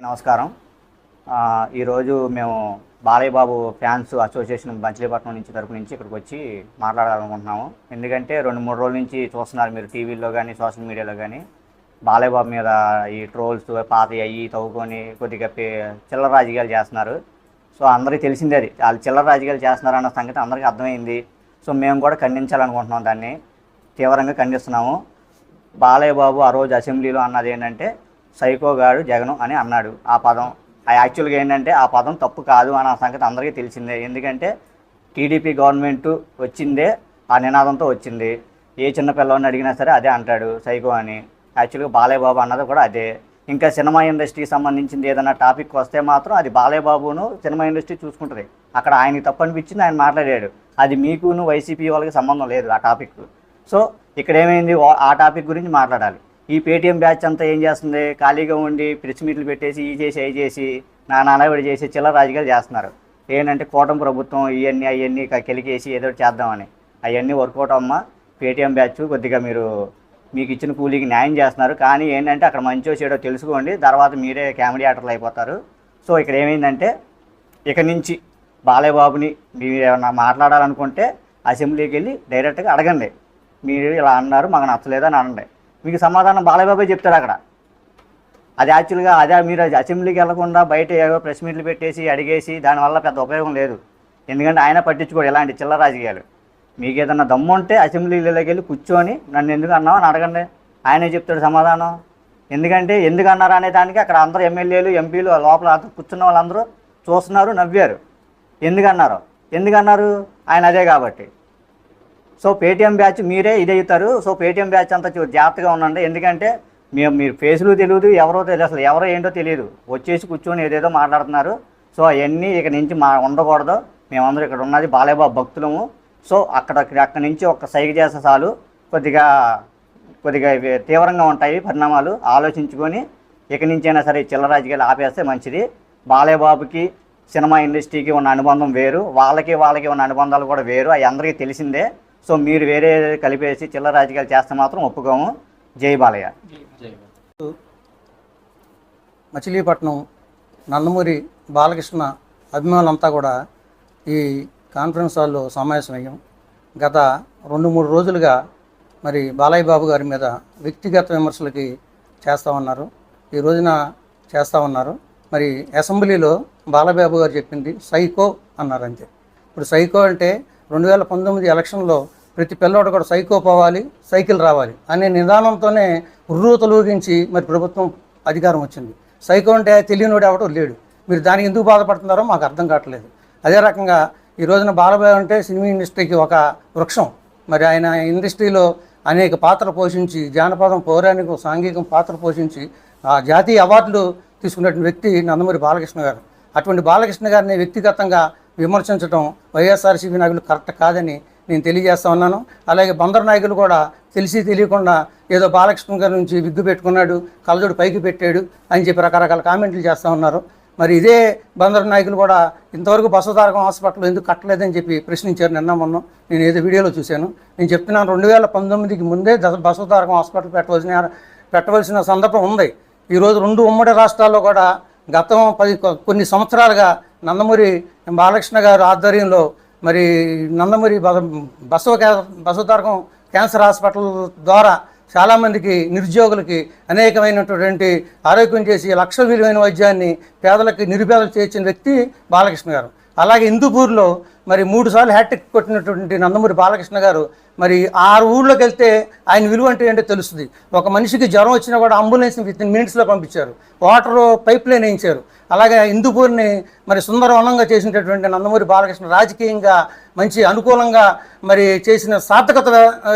నమస్కారం. ఈరోజు మేము బాలయ్య బాబు ఫ్యాన్స్ అసోసియేషన్ మచిలీపట్నం నుంచి తరపు నుంచి ఇక్కడికి వచ్చి మాట్లాడాలనుకుంటున్నాము. ఎందుకంటే రెండు మూడు రోజుల నుంచి చూస్తున్నారు మీరు టీవీలో కానీ సోషల్ మీడియాలో కానీ బాలయ్య బాబు మీద ఈ ట్రోల్స్ పాత అయ్యి తవ్వుకొని కొద్దిగా పే- చిల్లర రాజకీయాలు చేస్తున్నారు. సో అందరికీ తెలిసిందే అది. వాళ్ళు చిల్లర రాజకీయాలు చేస్తున్నారు అన్న సంగతి అందరికీ అర్థమైంది. సో మేము కూడా ఖండించాలనుకుంటున్నాం దాన్ని. తీవ్రంగా ఖండిస్తున్నాము. బాలయ్య బాబు ఆ రోజు అసెంబ్లీలో అన్నది ఏంటంటే సైకోగాడు జగను అని అన్నాడు. ఆ పదం ఆ యాక్చువల్గా ఏంటంటే ఆ పదం తప్పు కాదు అన్న సంగతి అందరికీ తెలిసిందే. ఎందుకంటే టీడీపీ గవర్నమెంట్ వచ్చిందే ఆ నినాదంతో వచ్చింది. ఏ చిన్న పిల్లవాడిని అడిగినా సరే అదే అంటాడు సైకో అని. యాక్చువల్గా బాలయ్య బాబు అన్నది కూడా అదే. ఇంకా సినిమా ఇండస్ట్రీకి సంబంధించింది ఏదైనా టాపిక్ వస్తే మాత్రం అది బాలయ్య బాబును సినిమా ఇండస్ట్రీ చూసుకుంటుంది. అక్కడ ఆయనకి తప్పు అనిపించింది ఆయన మాట్లాడాడు. అది మీకును వైసీపీ వాళ్ళకి సంబంధం లేదు ఆ టాపిక్. సో ఇక్కడ ఏమైంది? ఆ టాపిక్ గురించి మాట్లాడాలి. ఈ పేటీఎం బ్యాచ్ అంతా ఏం చేస్తుంది? ఖాళీగా ఉండి ప్రెస్ మీట్లు పెట్టేసి ఈ చేసి అవి చేసి నా నానబడి చేసి చిల్లర రాజకీయాలు చేస్తున్నారు. ఏంటంటే కూటమి ప్రభుత్వం ఇవన్నీ అవన్నీ కెలికేసి ఏదో చేద్దామని. అవన్నీ వర్కౌట్ అమ్మ పేటీఎం బ్యాచ్ కొద్దిగా మీరు మీకు ఇచ్చిన కూలీకి న్యాయం చేస్తున్నారు. కానీ ఏంటంటే అక్కడ మంచో చెడో తెలుసుకోండి. తర్వాత మీరే కామెడీ యాక్టర్లు అయిపోతారు. సో ఇక్కడ ఏమైందంటే ఇక నుంచి బాలయ్య బాబుని మీరు ఏమన్నా మాట్లాడాలనుకుంటే అసెంబ్లీకి వెళ్ళి డైరెక్ట్గా అడగండి. మీరు ఇలా అన్నారు మాకు నచ్చలేదు అని అనండి. మీకు సమాధానం బాలయ్య చెప్తారు అక్కడ. అది యాక్చువల్గా అదే మీరు అసెంబ్లీకి వెళ్ళకుండా బయట ఏవో ప్రెస్ మీట్లు పెట్టేసి అడిగేసి దానివల్ల పెద్ద ఉపయోగం లేదు. ఎందుకంటే ఆయన పట్టించుకోడు ఎలాంటి చిల్ల రాజకీయాలు. మీకు ఏదన్నా దమ్ము ఉంటే అసెంబ్లీలోకి వెళ్ళి కూర్చొని నన్ను ఎందుకు అన్నావు అని అడగండి. ఆయనే చెప్తాడు సమాధానం. ఎందుకంటే ఎందుకు అన్నారు అనే దానికి అక్కడ అందరూ ఎమ్మెల్యేలు ఎంపీలు లోపల కూర్చున్న వాళ్ళందరూ చూస్తున్నారు నవ్వారు. ఎందుకన్నారు ఎందుకన్నారు ఆయన అదే కాబట్టి. సో పేటీఎం బ్యాచ్ మీరే ఇది అవుతారు సో పేటీఎం బ్యాచ్ అంతా చూ- జాగ్రత్తగా ఉండండి. ఎందుకంటే మేము మీరు ఫేసులు తెలియదు ఎవరో తెలియదు అసలు ఎవరో ఏంటో తెలియదు వచ్చేసి కూర్చొని ఏదేదో మాట్లాడుతున్నారు. సో అవన్నీ ఇక నుంచి మా ఉండకూడదు. మేమందరం ఇక్కడ ఉన్నది బాలేబాబు భక్తులము. సో అక్కడ అక్కడి నుంచి ఒక సైగ చేస్తే చాలు. కొద్దిగా కొద్దిగా తీవ్రంగా ఉంటాయి పరిణామాలు. ఆలోచించుకొని ఇక నుంచైనా సరే ఈ చిల్లర రాజకీయాలు ఆపేస్తే మంచిది. బాలయ్యబాబుకి సినిమా ఇండస్ట్రీకి ఉన్న అనుబంధం వేరు. వాళ్ళకి వాళ్ళకి ఉన్న అనుబంధాలు కూడా వేరు. అవి అందరికీ తెలిసిందే. సో మీరు వేరే కలిపేసి చిల్లర రాజకీయాలు చేస్తే మాత్రం ఒప్పుకోము. జై బాలయ్య. మచిలీపట్నం నందమూరి బాలకృష్ణ అభిమానులంతా కూడా ఈ కాన్ఫరెన్స్ హాల్లో సమావేశమయ్యాం. గత రెండు మూడు రోజులుగా మరి బాలయ్య బాబు గారి మీద వ్యక్తిగత విమర్శలకి చేస్తూ ఉన్నారు. ఈ రోజున చేస్తూ ఉన్నారు. మరి అసెంబ్లీలో బాలబాబు గారు చెప్పింది సైకో అన్నారు అంతే. ఇప్పుడు సైకో అంటే రెండు వేల పంతొమ్మిది ఎలక్షన్లో ప్రతి పిల్లోడు కూడా సైకో పోవాలి సైకిల్ రావాలి అనే నిదానంతోనే ఉర్రూ తొలగించి మరి ప్రభుత్వం అధికారం వచ్చింది. సైకో అంటే తెలియనివాడు ఎవడో లేడు. మీరు దానికి ఎందుకు బాధపడుతున్నారో మాకు అర్థం కావట్లేదు. అదే రకంగా ఈ రోజున బాలబాబు అంటే సినిమా ఇండస్ట్రీకి ఒక వృక్షం. మరి ఆయన ఇండస్ట్రీలో అనేక పాత్ర పోషించి జానపదం పౌరాణికం సాంఘికం పాత్ర పోషించి ఆ జాతీయ అవార్డులు తీసుకున్నటువంటి వ్యక్తి నందమూరి బాలకృష్ణ గారు. అటువంటి బాలకృష్ణ గారిని వ్యక్తిగతంగా విమర్శించడం వైఎస్ఆర్సీపీ నాయకులు కరెక్ట్ కాదని నేను తెలియజేస్తా ఉన్నాను. అలాగే బందరు నాయకులు కూడా తెలిసి తెలియకుండా ఏదో బాలకృష్ణ గారి నుంచి విగ్గు పెట్టుకున్నాడు కలజోడు పైకి పెట్టాడు అని చెప్పి రకరకాల కామెంట్లు చేస్తూ ఉన్నారు. మరి ఇదే బందరు నాయకులు కూడా ఇంతవరకు బసవతారకం హాస్పిటల్ ఎందుకు కట్టలేదని చెప్పి ప్రశ్నించారు నిన్న మొన్న. నేను ఏదో వీడియోలో చూశాను. నేను చెప్తున్నాను రెండు వేల పంతొమ్మిదికి ముందే బసవతారకం హాస్పిటల్ పెట్టవలసిన పెట్టవలసిన సందర్భం ఉంది. ఈరోజు రెండు ఉమ్మడి రాష్ట్రాల్లో కూడా గతం పది కొన్ని సంవత్సరాలుగా నందమూరి బాలకృష్ణ గారు ఆధ్వర్యంలో మరి నందమూరి బసవ బసవతారకం క్యాన్సర్ హాస్పిటల్ ద్వారా చాలామందికి నిరుద్యోగులకి అనేకమైనటువంటి ఆరోగ్యం చేసి లక్ష విలువైన వైద్యాన్ని పేదలకి నిరుపేదలు చేర్చిన వ్యక్తి బాలకృష్ణ గారు. అలాగే హిందూపూర్లో మరి మూడు సార్లు హ్యాట్రిక్ కొట్టినటువంటి నందమూరి బాలకృష్ణ గారు మరి ఆరు ఊళ్ళోకి వెళ్తే ఆయన విలువ అంటే ఏంటో తెలుస్తుంది. ఒక మనిషికి జ్వరం వచ్చినా కూడా అంబులెన్స్ని విత్ ఇన్ మినిట్స్లో పంపించారు. వాటర్ పైప్ లైన్ వేయించారు. అలాగే హిందూపూర్ని మరి సుందరవనంగా చేసినటువంటి నందమూరి బాలకృష్ణ రాజకీయంగా మంచి అనుకూలంగా మరి చేసిన సార్థకత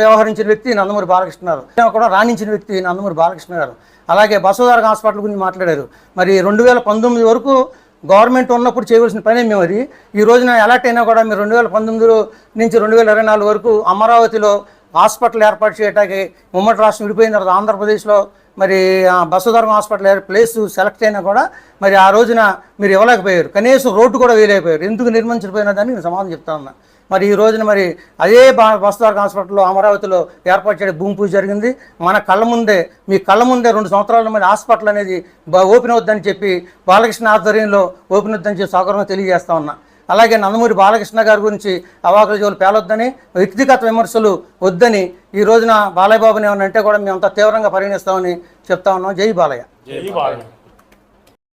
వ్యవహరించిన వ్యక్తి నందమూరి బాలకృష్ణ గారు. కూడా రాణించిన వ్యక్తి నందమూరి బాలకృష్ణ గారు. అలాగే బసవదారక హాస్పిటల్ గురించి మాట్లాడారు. మరి రెండు వేల పంతొమ్మిది వరకు గవర్నమెంట్ ఉన్నప్పుడు చేయవలసిన పనే మేము అది? ఈ రోజున ఎలాట్ అయినా కూడా మీరు రెండు వేల పంతొమ్మిదిలో నుంచి రెండు వేల ఇరవై నాలుగు వరకు అమరావతిలో హాస్పిటల్ ఏర్పాటు చేయడానికి ఉమ్మడి రాష్ట్రం విడిపోయిన తర్వాత ఆంధ్రప్రదేశ్లో మరి ఆ బసవధర్మ హాస్పిటల్ ప్లేస్ సెలెక్ట్ అయినా కూడా మరి ఆ రోజున మీరు ఇవ్వలేకపోయారు. కనీసం రోడ్డు కూడా వేయలేకపోయారు. ఎందుకు నిర్మించకపోయినా దానికి నేను సమాధానం చెప్తా ఉన్నా. మరి ఈ రోజున మరి అదే బా- హాస్పిటల్లో అమరావతిలో ఏర్పాటు చేయడం భూమి పూజ జరిగింది. మన కళ్ళ ముందే మీ కళ్ళ ముందే రెండు సంవత్సరాల మరి హాస్పిటల్ అనేది ఓపెన్ అవుద్దని చెప్పి బాలకృష్ణ ఆధ్వర్యంలో ఓపెన్ అవుద్దని చెప్పి సౌకర్యంగా తెలియజేస్తా ఉన్నా. అలాగే నందమూరి బాలకృష్ణ గారి గురించి అవాకుల జోలు పేలొద్దని వ్యక్తిగత విమర్శలు వద్దని ఈ రోజున బాలయ్య బాబుని ఏమన్నా అంటే కూడా మేము అంత తీవ్రంగా పరిగణిస్తామని చెప్తా ఉన్నాం. జై బాలయ్య. జై బాలయ్య.